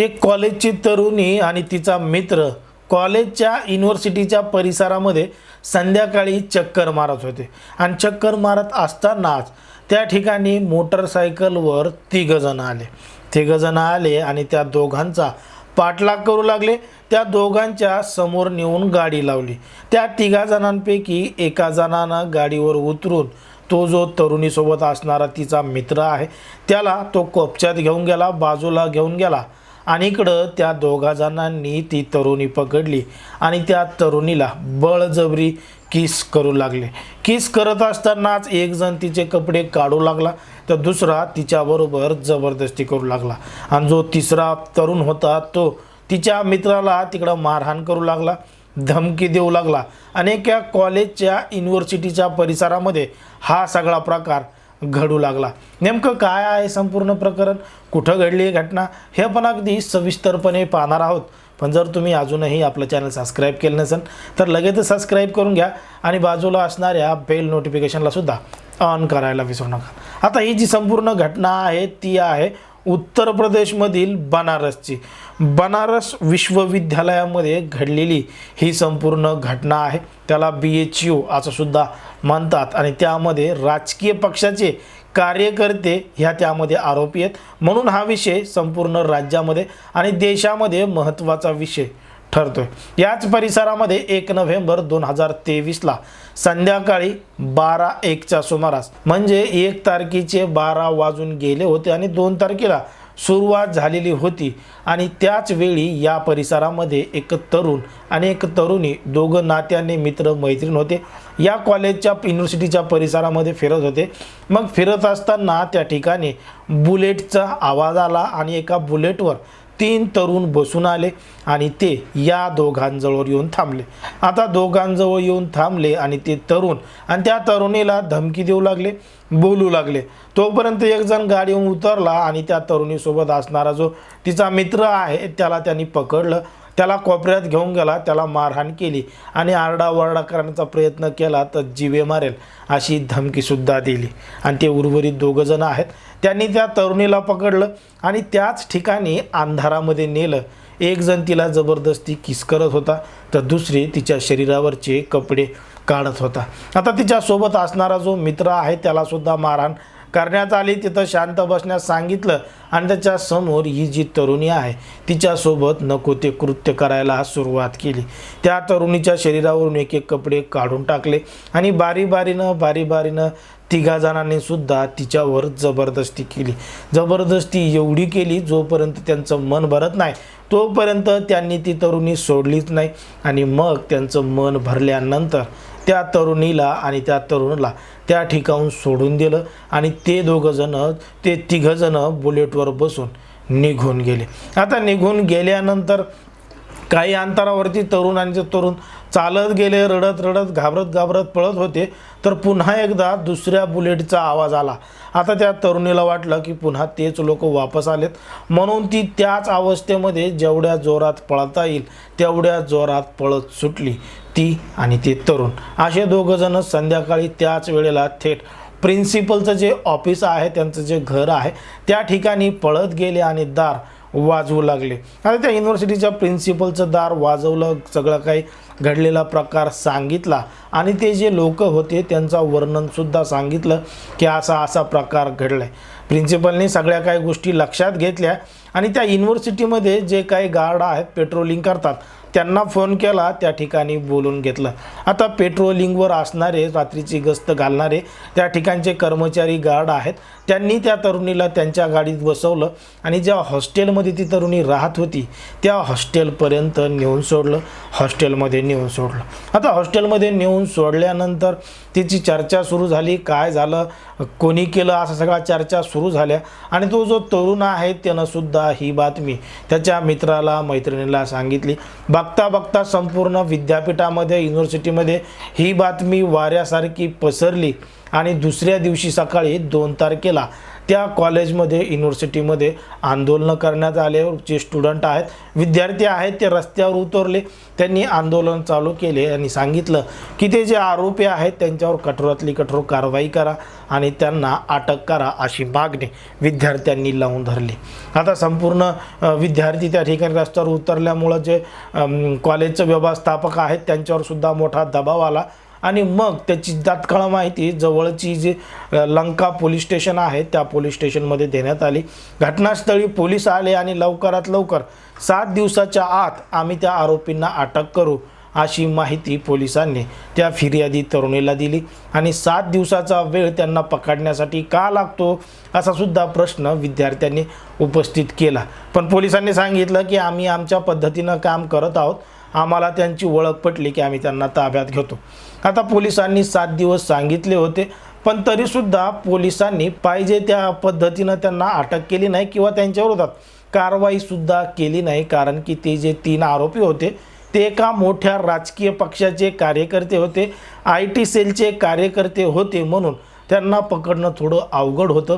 एक कॉलेजची तरुणी आणि तिचा मित्र कॉलेजच्या युनिव्हर्सिटीच्या परिसरामध्ये संध्याकाळी चक्कर मारत होते. आणि चक्कर मारत असतानाच त्या ठिकाणी मोटरसायकलवर तिघंजणं आले. तिघंजणं आले आणि त्या दोघांचा पाठलाग करू लागले. त्या दोघांच्या समोर नेऊन गाडी लावली. त्या तिघा जणांपैकी एका जणानं गाडीवर उतरून तो जो तरुणीसोबत असणारा तिचा मित्र आहे त्याला तो कोपच्यात घेऊन गेला बाजूला घेऊन गेला. आणि इकडं त्या दोघा जणांनी ती तरुणी पकडली आणि त्या तरुणीला बळजबरी किस करू लागले. किस करत असतानाच एक जण तिचे कपडे काढू लागला तर दुसरा तिच्याबरोबर जबरदस्ती करू लागला. आणि जो तिसरा तरुण होता तो तिच्या मित्राला तिकडं मारहाण करू लागला धमकी देऊ लागला. अनेक या कॉलेजच्या युनिव्हर्सिटीच्या परिसरामध्ये हा सगळा प्रकार घडू लागला. नेमकं काय आहे संपूर्ण प्रकरण? कुठं घडली ही घटना? हे पण अगदी सविस्तरपणे पाहणार आहोत. पण जर तुम्ही अजूनही आपलं चॅनल सबस्क्राईब केलं नसेल तर लगेचच सबस्क्राईब करून घ्या आणि बाजूला असणाऱ्या बेल नोटिफिकेशनला सुद्धा ऑन करायला विसरू नका. आता ही जी संपूर्ण घटना आहे ती आहे उत्तर प्रदेशमधील बनारसची. बनारस विश्वविद्यालयामध्ये घडलेली ही संपूर्ण घटना आहे. त्याला बी एच यू असं सुद्धा म्हणतात आणि त्यामध्ये राजकीय पक्षाचे कार्यकर्ते ह्या त्यामध्ये आरोपी आहेत. म्हणून हा विषय संपूर्ण राज्यामध्ये आणि देशामध्ये महत्त्वाचा विषय ठरतोय. याच परिसरामध्ये एक नोव्हेंबर दोन हजार तेवीसला संध्याकाळी बारा एकच्या सुमारास. म्हणजे एक तारखेचे बारा वाजून गेले होते आणि दोन तारखेला सुरुवात झालेली होती. आणि त्याच वेळी या परिसरामध्ये एक तरुण आणि एक तरुणी दोघं नात्याने मित्र मैत्रीण होते. या कॉलेजच्या युनिव्हर्सिटीच्या परिसरामध्ये फिरत होते. मग फिरत असताना त्या ठिकाणी बुलेटचा आवाज आला आणि एका बुलेटवर तीन तरुण बसून आले आणि ते या दोघांजवळ येऊन थांबले. आता दोघांजवळ येऊन थांबले आणि ते तरुण आणि त्या तरुणीला धमकी देऊ लागले बोलू लागले. तोपर्यंत एक जण गाडीहून उतरला आणि त्या तरुणीसोबत असणारा जो तिचा मित्र आहे त्याला त्यांनी पकडलं. त्याला कोपऱ्यात घेऊन गेला त्याला मारहाण केली आणि आरडाओरडा करण्याचा प्रयत्न केला तर जीवे मारेल अशी धमकीसुद्धा दिली. आणि ते उर्वरित दोघंजणं आहेत. त्यांनी त्या तरुणीला पकडलं आणि त्याच ठिकाणी अंधारामध्ये नेलं. एक जण तिला जबरदस्ती किस करत होता तर दुसरी तिच्या शरीरावरचे कपडे काढत होता. आता तिच्यासोबत असणारा जो मित्र आहे त्यालासुद्धा मारहाण करण्यात आली. तिथं शांत बसण्यास सांगितलं आणि त्याच्यासमोर ही जी तरुणी आहे तिच्यासोबत नको ते कृत्य करायला सुरुवात केली. त्या तरुणीच्या शरीरावरून एक एक कपडे काढून टाकले आणि बारी बारीनं बारी बारीनं तिघा जणांनी सुद्धा तिच्यावर जबरदस्ती केली. जबरदस्ती एवढी केली जोपर्यंत त्यांचं मन भरत नाही तोपर्यंत त्यांनी ती तरुणी सोडलीच नाही आणि मग त्यांचं मन भरल्यानंतर त्या तरुणीला आणि त्या तरुणाला त्या ठिकाणून सोडून दिलं आणि ते दोघंजणं ते तिघंजणं बुलेटवर बसून निघून गेले. आता निघून गेल्यानंतर काही अंतरावरती तरुण आणि तरुण चालत गेले रडत रडत घाबरत घाबरत पळत होते तर पुन्हा एकदा दुसऱ्या बुलेटचा आवाज आला. आता त्या तरुणीला वाटलं की पुन्हा तेच लोक वापस आलेत. म्हणून ती त्याच अवस्थेमध्ये जेवढ्या जोरात पळता येईल तेवढ्या जोरात पळत सुटली. ती आणि ते तरुण. असे दोघंजणं संध्याकाळी त्याच वेळेला थेट प्रिन्सिपलचं जे ऑफिस आहे त्यांचं जे घर आहे त्या ठिकाणी पळत गेले आणि दार वाजवू लागले. आणि त्या युनिव्हर्सिटीच्या प्रिन्सिपलचं दार वाजवलं सगळं काही घडलेला प्रकार सांगितला आणि ते जे लोक होते त्यांचा वर्णनसुद्धा सांगितलं की असा असा प्रकार घडला आहे प्रिन्सिपलने सगळ्या काही गोष्टी लक्षात घेतल्या आणि त्या युनिव्हर्सिटीमध्ये जे काही गार्ड आहेत पेट्रोलिंग करतात त्यांना फोन केला त्या ठिकाणी बोलून घेतलं. आता पेट्रोलिंगवर असणारे रात्रीची गस्त घालणारे त्या ठिकाणचे कर्मचारी गार्ड आहेत. त्यांनी त्या तरुणीला त्यांच्या गाडीत बसवलं आणि ज्या हॉस्टेलमध्ये ती तरुणी राहत होती त्या हॉस्टेलपर्यंत नेऊन सोडलं हॉस्टेलमध्ये नेऊन सोडलं. आता हॉस्टेलमध्ये नेऊन सोडल्यानंतर तिची चर्चा सुरू झाली काय झालं कोणी केलं असं सगळा चर्चा सुरू झाल्या. आणि तो जो तरुण आहे त्यानं सुद्धा ही बातमी त्याच्या मित्राला मैत्रिणीला सांगितली. बघता बघता संपूर्ण विद्यापीठामध्ये युनिव्हर्सिटीमध्ये ही बातमी वाऱ्यासारखी पसरली. आणि दुसऱ्या दिवशी सकाळी दोन तारखेला त्या कॉलेजमध्ये युनिव्हर्सिटीमध्ये आंदोलनं करण्यात आले. जे स्टुडंट आहेत विद्यार्थी आहेत ते रस्त्यावर उतरले. त्यांनी आंदोलन चालू केले आणि सांगितलं की ते जे आरोपी आहेत त्यांच्यावर कठोरातली कठोर कारवाई करा आणि त्यांना अटक करा अशी मागणी विद्यार्थ्यांनी लावून धरली. आता संपूर्ण विद्यार्थी त्या ठिकाणी रस्त्यावर उतरल्यामुळं जे कॉलेजचं कॉलेजचे व्यवस्थापक आहेत त्यांच्यावर सुद्धा मोठा दबाव आला. आणि मग त्याची तात्काळ माहिती जवळची जी लंका पोलीस स्टेशन आहे त्या पोलीस स्टेशनमध्ये देण्यात आली. घटनास्थळी पोलीस आले आणि लवकरात लवकर सात दिवसाच्या आत आम्ही त्या आरोपींना अटक करू अशी माहिती पोलिसांनी त्या फिर्यादी तरुणीला दिली. आणि सात दिवसाचा वेळ त्यांना पकडण्यासाठी का लागतो असा सुद्धा प्रश्न विद्यार्थ्यांनी उपस्थित केला. पण पोलिसांनी सांगितलं की आम्ही आमच्या पद्धतीनं काम करत आहोत. आम्हाला त्यांची ओळख पटली की आम्ही त्यांना ताब्यात घेतो. आता पोलिसांनी सात दिवस सांगितले होते पण तरीसुद्धा पोलिसांनी पाहिजे त्या पद्धतीनं त्यांना अटक केली नाही किंवा त्यांच्याविरोधात कारवाईसुद्धा केली नाही. कारण की ते जे तीन आरोपी होते ते एका मोठ्या राजकीय पक्षाचे कार्यकर्ते होते आय टी सेलचे कार्यकर्ते होते म्हणून त्यांना पकडणं थोडं अवघड होतं.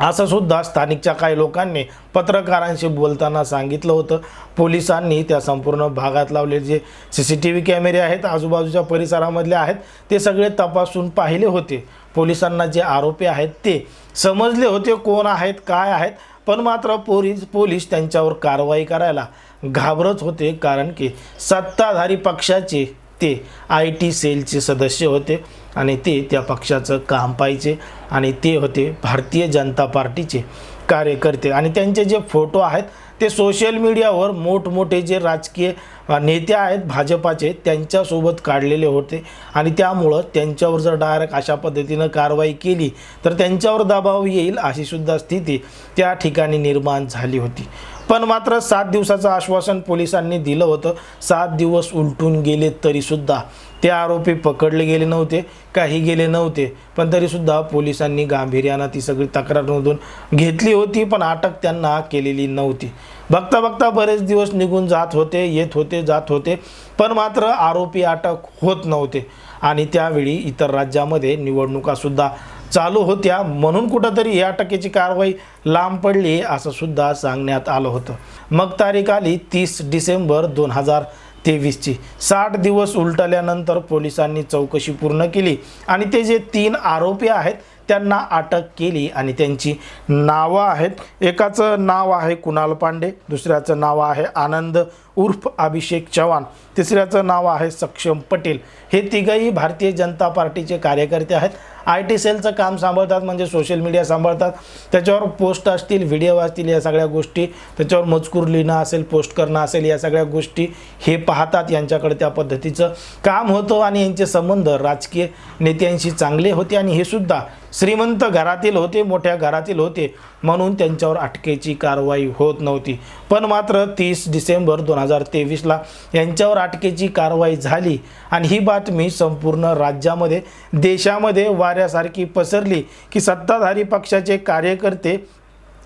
असं सुद्धा स्थानिकच्या काही लोकांनी पत्रकारांशी बोलताना सांगितलं होतं. पोलिसांनी त्या संपूर्ण भागात लावलेले जे सी सी टी व्ही कॅमेरे आहेत आजूबाजूच्या परिसरामधले आहेत ते सगळे तपासून पाहिले होते. पोलिसांना जे आरोपी आहेत ते समजले होते कोण आहेत काय आहेत पण मात्र पोलीस पोलीस त्यांच्यावर कारवाई करायला घाबरत होते कारण की सत्ताधारी पक्षाचे ते आय टी सेलचे सदस्य होते. आणि ते त्या पक्षाचं काम पाहिजे आणि ते होते भारतीय जनता पार्टीचे कार्यकर्ते. आणि त्यांचे जे फोटो आहेत ते सोशल मीडियावर मोठमोठे जे राजकीय नेते आहेत भाजपाचे त्यांच्यासोबत काढलेले होते. आणि त्यामुळं त्यांच्यावर जर डायरेक्ट अशा पद्धतीनं कारवाई केली तर त्यांच्यावर दबाव येईल अशी सुद्धा स्थिती त्या ठिकाणी निर्माण झाली होती. पण मात्र सात दिवसाचं आश्वासन पोलिसांनी दिलं होतं. सात दिवस उलटून गेले तरीसुद्धा. ते आरोपी पकडले गेले नव्हते काही गेले नव्हते. पण तरीसुद्धा पोलिसांनी गांभीर्यानं ती सगळी तक्रार नोंदवून घेतली होती पण अटक त्यांना केलेली नव्हती. बघता बघता बरेच दिवस निघून जात होते येत होते जात होते पण मात्र आरोपी अटक होत नव्हते. आणि त्यावेळी इतर राज्यामध्ये निवडणुकासुद्धा चालू होत्या. म्हणून कुठंतरी या टक्केची कारवाई लांब पडली असं सुद्धा सांगण्यात आलं होतं. मग तारीख आली तीस डिसेंबर दोन हजार तेवीसची. साठ दिवस उलटल्यानंतर पोलिसांनी चौकशी पूर्ण केली आणि ते जे तीन आरोपी आहेत त्यांना अटक केली आणि त्यांची नावं आहेत. एकाचं नाव आहे कुणाल पांडे दुसऱ्याचं नाव आहे आनंद उर्फ अभिषेक चव्हाण. तिसऱ्याचं नाव आहे सक्षम पटेल. हे तिघही भारतीय जनता पार्टीचे कार्यकर्ते आहेत. आय टी सेलचं काम सांभाळतात म्हणजे सोशल मीडिया सांभाळतात. त्याच्यावर पोस्ट असतील व्हिडिओ असतील या सगळ्या गोष्टी. त्याच्यावर मजकूर लिहिणं असेल पोस्ट करणं असेल या सगळ्या गोष्टी हे पाहतात यांच्याकडे त्या पद्धतीचं. काम होतं आणि यांचे संबंध राजकीय नेत्यांशी चांगले होते आणि हे सुद्धा श्रीमंत घरातील होते मोठ्या घरातील होते म्हणून त्यांच्यावर अटकेची कारवाई होत नव्हती. पण मात्र तीस डिसेंबर दोन हजार तेवीसला यांच्यावर अटकेची कारवाई झाली आणि ही बातमी संपूर्ण राज्यामध्ये देशामध्ये वाऱ्यासारखी पसरली की सत्ताधारी पक्षाचे कार्यकर्ते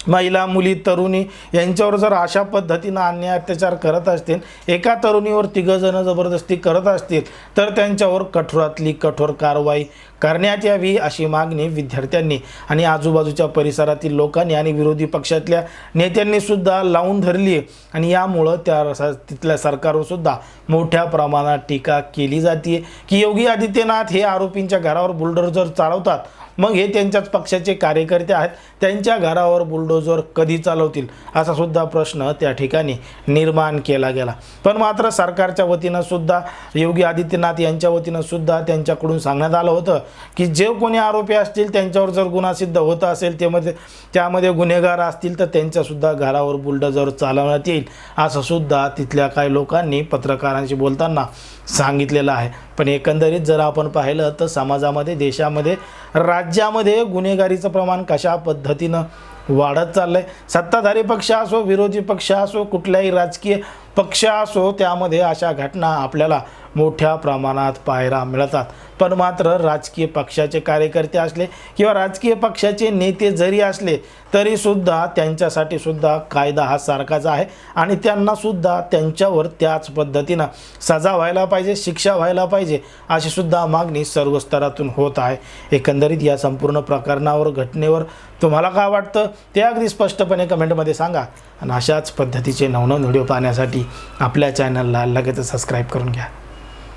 महिला मुली तरुणी यांच्यावर जर अशा पद्धतीनं अन्याय अत्याचार करत असतील एका तरुणीवर तिघंजणं जबरदस्ती करत असतील तर त्यांच्यावर कठोरातली कठोर कारवाई करण्यात यावी अशी मागणी विद्यार्थ्यांनी आणि आजूबाजूच्या परिसरातील लोकांनी आणि विरोधी पक्षातल्या नेत्यांनी सुद्धा लावून धरली आहे. आणि यामुळं त्या तिथल्या सरकारवर सुद्धा मोठ्या प्रमाणात टीका केली जाते. की योगी आदित्यनाथ हे आरोपींच्या घरावर बुलडोजर चालवतात. मग हे त्यांच्याच पक्षाचे कार्यकर्ते आहेत. त्यांच्या घरावर बुलडोजर कधी चालवतील असा सुद्धा प्रश्न त्या ठिकाणी निर्माण केला गेला. पण मात्र सरकारच्या वतीनं सुद्धा योगी आदित्यनाथ यांच्या वतीनं सुद्धा त्यांच्याकडून सांगण्यात आलं होतं की जे कोणी आरोपी असतील त्यांच्यावर जर गुन्हा सिद्ध होत असेल त्यामध्ये त्यामध्ये गुन्हेगार असतील तर त्यांच्यासुद्धा घरावर बुलडोजर चालवण्यात येईल असं सुद्धा तिथल्या काही लोकांनी पत्रकारांशी बोलताना सांगितलेलं आहे. पण एकंदरीत जर आपण पाहिलं तर समाजामध्ये देशामध्ये राज्यामध्ये गुन्हेगारीचं प्रमाण कशा पद्धतीनं वाढत चाललं आहे सत्ताधारी पक्ष असो विरोधी पक्ष असो कुठल्याही राजकीय पक्ष असो त्यामध्ये अशा घटना आपल्याला मोठ्या प्रमाणात पाहायला मिळतात. पण मात्र राजकीय पक्षाचे कार्यकर्ते असले किंवा राजकीय पक्षाचे नेते जरी असले तरीसुद्धा त्यांच्यासाठी सुद्धा कायदा हा सारखाच आहे आणि त्यांनासुद्धा त्यांच्यावर त्याच पद्धतीनं सजा व्हायला पाहिजे शिक्षा व्हायला पाहिजे अशी सुद्धा मागणी सर्व स्तरातून होत आहे. एकंदरीत या संपूर्ण प्रकरणावर घटनेवर तुम्हाला काय वाटतं? ते अगदी स्पष्टपणे कमेंटमध्ये सांगा. आणि अशाच पद्धतीचे नवनव व्हिडिओ पाहण्यासाठी आपल्या चॅनलला लगेच सबस्क्राईब करून घ्या.